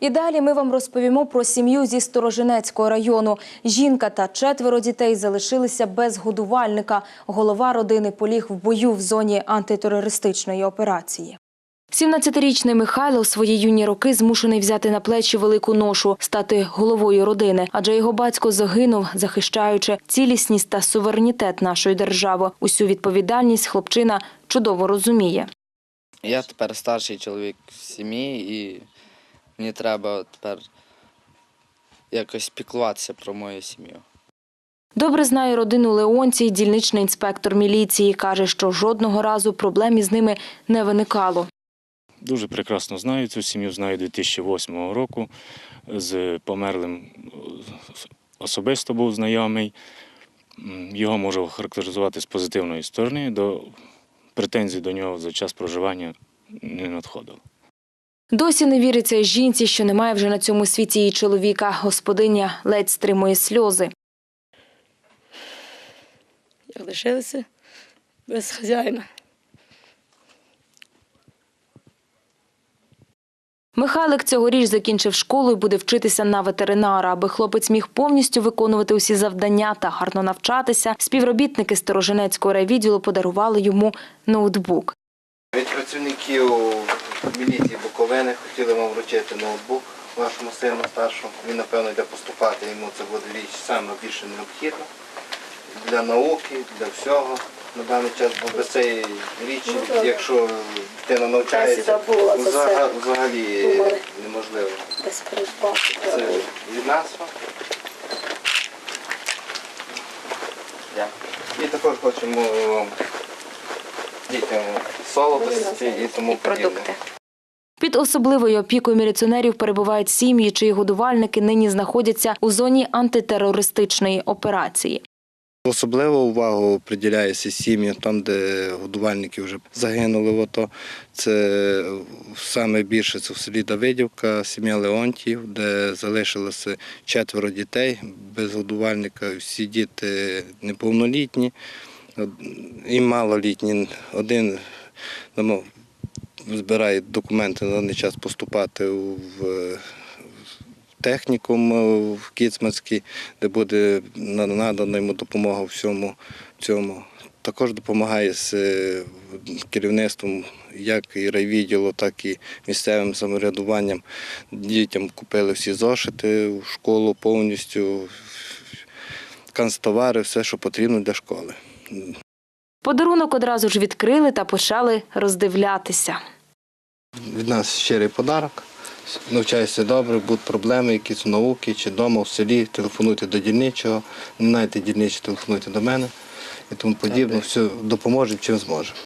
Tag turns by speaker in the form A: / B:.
A: І далі ми вам розповімо про сім'ю зі Сторожинецького району. Жінка та четверо дітей залишилися без годувальника. Голова родини поліг в бою в зоні антитерористичної операції. 17-річний Михайло в свої юні роки змушений взяти на плечі велику ношу, стати головою родини, адже його батько загинув, захищаючи цілісність та суверенітет нашої держави. Усю відповідальність хлопчина чудово розуміє.
B: Я тепер старший чоловік в сім'ї і мені треба тепер якось піклуватися про мою сім'ю.
A: Добре знає родину Леонцій, дільничний інспектор міліції. Каже, що жодного разу проблем із ними не виникало.
C: Дуже прекрасно знаю цю сім'ю, знаю 2008 року. З померлим особисто був знайомий. Його можу охарактеризувати з позитивної сторони. До претензій до нього за час проживання не надходило.
A: Досі не віриться жінці, що немає вже на цьому світі її чоловіка. Господиня ледь стримує сльози.
D: як лишилися без хазяїна.
A: Михайлик цьогоріч закінчив школу і буде вчитися на ветеринара. Аби хлопець міг повністю виконувати усі завдання та гарно навчатися, співробітники Сторожинецького райвідділу подарували йому ноутбук.
E: Від працівників міліції Буковини хотіли вам вручити ноутбук вашому сину старшому. Він, напевно, йде поступати, йому це буде річ саме більше необхідно для науки, для всього. На даний час, бо без цієї річі, якщо дитина навчається, взагалі неможливо. Це від нас. І також хочемо дітям солодості і тому подібне.
A: Під особливою опікою міліціонерів перебувають сім'ї, чиї годувальники нині знаходяться у зоні антитерористичної операції.
E: Особливу увагу приділяється сім'ям, там, де годувальники вже загинули. в АТО. Це саме більше це в селі Давидівка, сім'я Леонтів, де залишилося четверо дітей без годувальника. Всі діти неповнолітні і малолітні. Один ну, збирає документи на даний час поступати в технікум е, в Кіцманський, де буде надана йому допомога всьому цьому. Також допомагає з е, керівництвом як і райвідділу, так і місцевим самоврядуванням. Дітям купили всі зошити в школу повністю, канцтовари, все, що потрібно для школи.
A: Подарунок одразу ж відкрили та почали роздивлятися.
E: Від нас щирий подарок. Навчайся добре, будуть проблеми якісь в науки чи вдома, в селі, телефонуйте до дільничого, не знаєте дільничого, телефонуйте до мене і тому подібне. Все допоможемо, чим зможемо.